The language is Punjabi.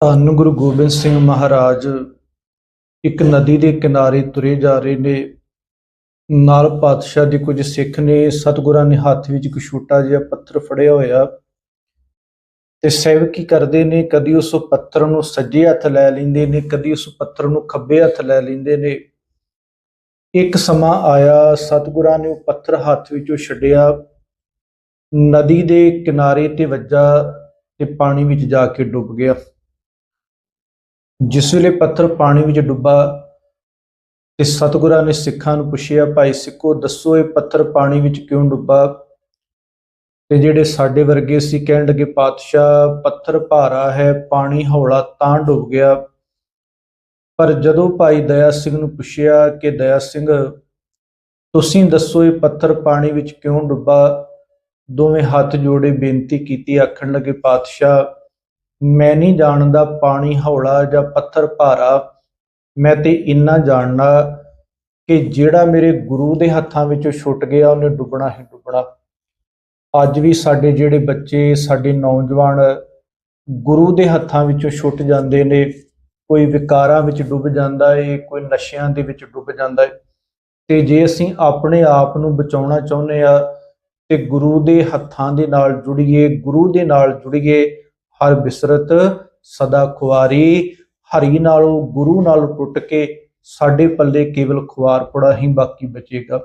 ਧੰਨ ਗੁਰੂ ਗੋਬਿੰਦ ਸਿੰਘ ਮਹਾਰਾਜ, ਇੱਕ ਨਦੀ ਦੇ ਕਿਨਾਰੇ ਤੁਰੇ ਜਾ ਰਹੇ ਨੇ। ਨਾਲ ਪਾਤਸ਼ਾਹ ਦੇ ਕੁਝ ਸਿੱਖ ਨੇ, ਸਤਿਗੁਰਾਂ ਨੇ ਹੱਥ ਵਿੱਚ ਇੱਕ ਛੋਟਾ ਜਿਹਾ ਪੱਥਰ ਫੜਿਆ ਹੋਇਆ। ਤੇ ਸੇਵਕੀ ਕਰਦੇ ਨੇ? ਕਦੀ ਉਸ ਪੱਥਰ ਨੂੰ ਸੱਜੇ ਹੱਥ ਲੈ ਲੈਂਦੇ ਨੇ, ਕਦੀ ਉਸ ਪੱਥਰ ਨੂੰ ਖੱਬੇ ਹੱਥ ਲੈ ਲੈਂਦੇ ਨੇ। ਇੱਕ ਸਮਾਂ ਆਇਆ, ਸਤਿਗੁਰਾਂ ਨੇ ਉਹ ਪੱਥਰ ਹੱਥ ਵਿੱਚੋਂ ਛੱਡਿਆ। ਨਦੀ ਦੇ ਕਿਨਾਰੇ ਤੇ ਵੱਜਾ ਤੇ ਪਾਣੀ ਵਿੱਚ ਜਾ ਕੇ ਡੁੱਬ ਗਿਆ। ਜਿਸ ਵੇਲੇ ਪੱਥਰ ਪਾਣੀ ਵਿੱਚ ਡੁੱਬਾ ਤੇ ਸਤਿਗੁਰਾਂ ਨੇ ਸਿੱਖਾਂ ਨੂੰ ਪੁੱਛਿਆ, ਭਾਈ ਸਿੱਖੋ, ਦੱਸੋ ਇਹ ਪੱਥਰ ਪਾਣੀ ਵਿੱਚ ਕਿਉਂ ਡੁੱਬਾ? ਤੇ ਜਿਹੜੇ ਸਾਡੇ ਵਰਗੇ ਸੀ ਕਹਿਣ ਲੱਗੇ, ਪਾਤਸ਼ਾਹ, ਪੱਥਰ ਭਾਰਾ ਹੈ, ਪਾਣੀ ਹੌਲਾ ਤਾਂ ਡੁੱਬ ਗਿਆ। ਪਰ ਜਦੋਂ ਭਾਈ ਦਇਆ ਸਿੰਘ ਨੂੰ ਪੁੱਛਿਆ ਕਿ, ਦਇਆ ਸਿੰਘ, ਤੁਸੀਂ ਦੱਸੋ ਇਹ ਪੱਥਰ ਪਾਣੀ ਵਿੱਚ ਕਿਉਂ ਡੁੱਬਾ? ਦੋਵੇਂ ਹੱਥ ਜੋੜੇ ਬੇਨਤੀ ਕੀਤੀ, ਆਖਣ ਲੱਗੇ, ਪਾਤਸ਼ਾਹ ਮੈਂ ਨਹੀਂ ਜਾਣਦਾ ਪਾਣੀ, ਹੌਲਾ ਜਾਂ ਪੱਥਰ ਭਾਰਾ। ਮੈਂ ਤੇ ਇੰਨਾ ਜਾਣਨਾ ਕਿ ਜਿਹੜਾ ਮੇਰੇ ਗੁਰੂ ਦੇ ਹੱਥਾਂ ਵਿੱਚੋਂ ਛੁੱਟ ਗਿਆ, ਉਹਨੇ ਡੁੱਬਣਾ ਹੀ ਡੁੱਬਣਾ। ਅੱਜ ਵੀ ਸਾਡੇ ਜਿਹੜੇ ਬੱਚੇ, ਸਾਡੇ ਨੌਜਵਾਨ ਗੁਰੂ ਦੇ ਹੱਥਾਂ ਵਿੱਚੋਂ ਛੁੱਟ ਜਾਂਦੇ ਨੇ, ਕੋਈ ਵਿਕਾਰਾਂ ਵਿੱਚ ਡੁੱਬ ਜਾਂਦਾ ਏ, ਕੋਈ ਨਸ਼ਿਆਂ ਦੇ ਵਿੱਚ ਡੁੱਬ ਜਾਂਦਾ ਏ। ਤੇ ਜੇ ਅਸੀਂ ਆਪਣੇ ਆਪ ਨੂੰ ਬਚਾਉਣਾ ਚਾਹੁੰਦੇ ਆ, ਤੇ ਗੁਰੂ ਦੇ ਹੱਥਾਂ ਦੇ ਨਾਲ ਜੁੜੀਏ, ਗੁਰੂ ਦੇ ਨਾਲ ਜੁੜੀਏ ਹਰ ਬਿਸਰਤ, ਸਦਾ ਖੁਆਰੀ ਹਰੀ ਨਾਲੋਂ ਗੁਰੂ ਨਾਲ ਟੁੱਟ ਕੇ ਸਾਡੇ ਪੱਲੇ ਕੇਵਲ ਖੁਆਰ ਪੜਾ ਹੀ ਬਾਕੀ ਬਚੇਗਾ।